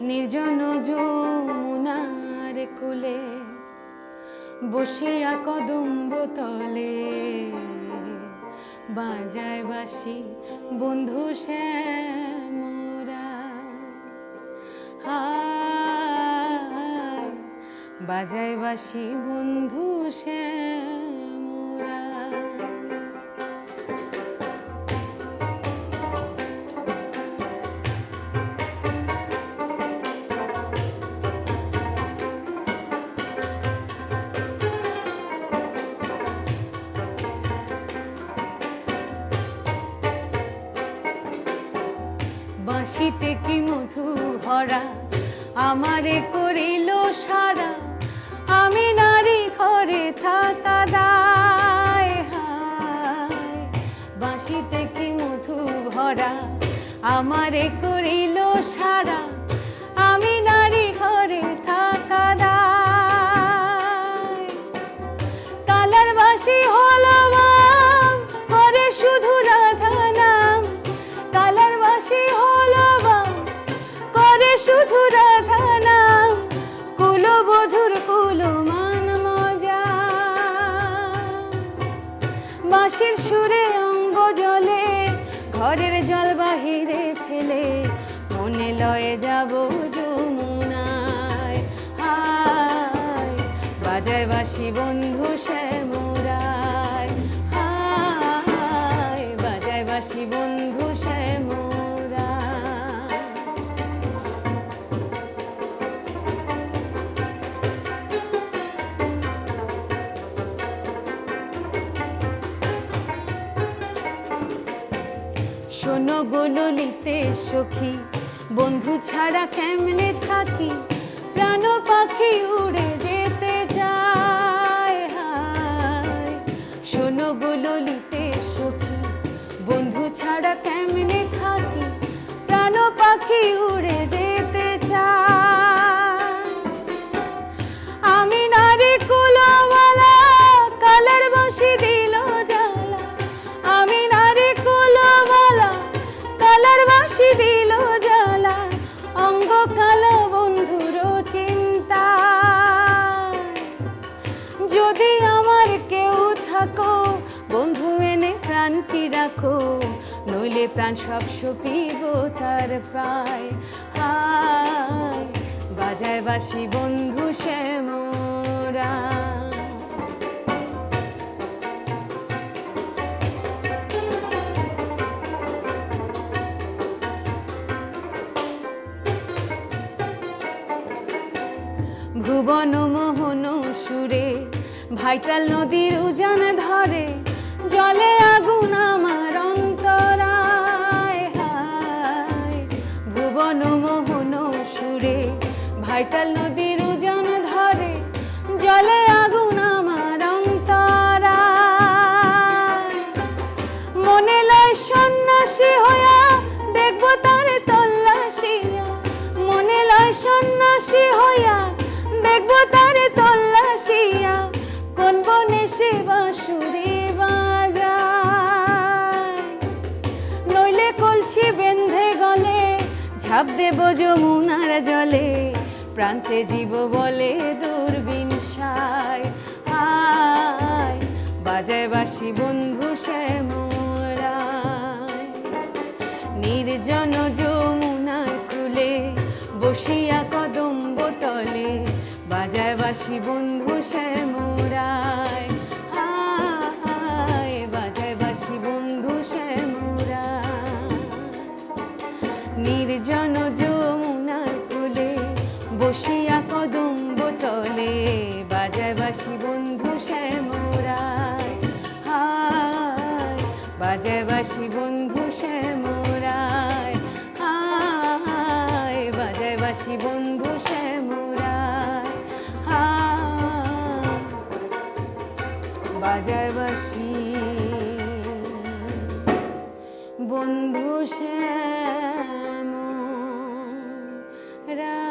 নির্জন যমুনার কুলে বসিয়া কদম্ব তলে। বাজায় বাসি বন্ধু শ্যামরা। হায়, বাজায় বাসি বন্ধু শ্যামরা বাঁশিতে কি মধু ভরা? আমারে করিল সারা। আমি নারী ঘরে থাকা দায় বাঁশিতে কি মধু ভরা? আমারে করিল সারা। বাঁশির সুরে অঙ্গ জলে, ঘরের জল বাহিরে ফেলে, মনে লয়ে যাব যমুনায়। হায়, বাজায় বাসি বন্ধু শ্যামরায় শোনো গোললিতে সখী। বন্ধু ছাড়া কেমনে থাকি? প্রাণ পাখি উড়ে যেতে যায় হায়। শোনো গোললিতে সখী, বন্ধু ছাড়া কেমনে থাকি? প্রাণ পাখি উড়ে যেতে যদি আমার কেউ থাকো। বন্ধু এনে প্রাণটি রাখো। নইলে প্রাণ সব সপিব তার প্রায় হায়, বাজায় বাসি বন্ধু শ্যামরা। ভুবন মোহন সুরে ভাইটাল নদীর উজান ধরে, জলে আগুন আমার অন্তরায়। হায়, ভুবন মোহন সুরে, ভাইটাল নদীর উজান ধরে, জলে আগুন আমার অন্তরায়। মনে লয় সন্ন্যাসী হইয়া, দেখব তারে তল্লাশিয়া। মনে লয় সন্ন্যাসী হইয়া কলসি বেঁধে গলে, ঝাঁপ দেব যমুনার জলে। প্রান্তে জীব বলে দূরবীন সায় হায়, বাজায় বাসি বন্ধু শ্যামরায় নির্জন যমুনার কুলে বসিয়া কদম্ব তলে, বাজায় বাসি বন্ধু শ্যামরায় তলে বাজায় বন্ধু শ্যামরায়। হায় বাজায় বন্ধু শ্যামরায়। হায় বাজায় বন্ধু শ্যামরায়। হায় বাজায় বন্ধু শ্যাম রা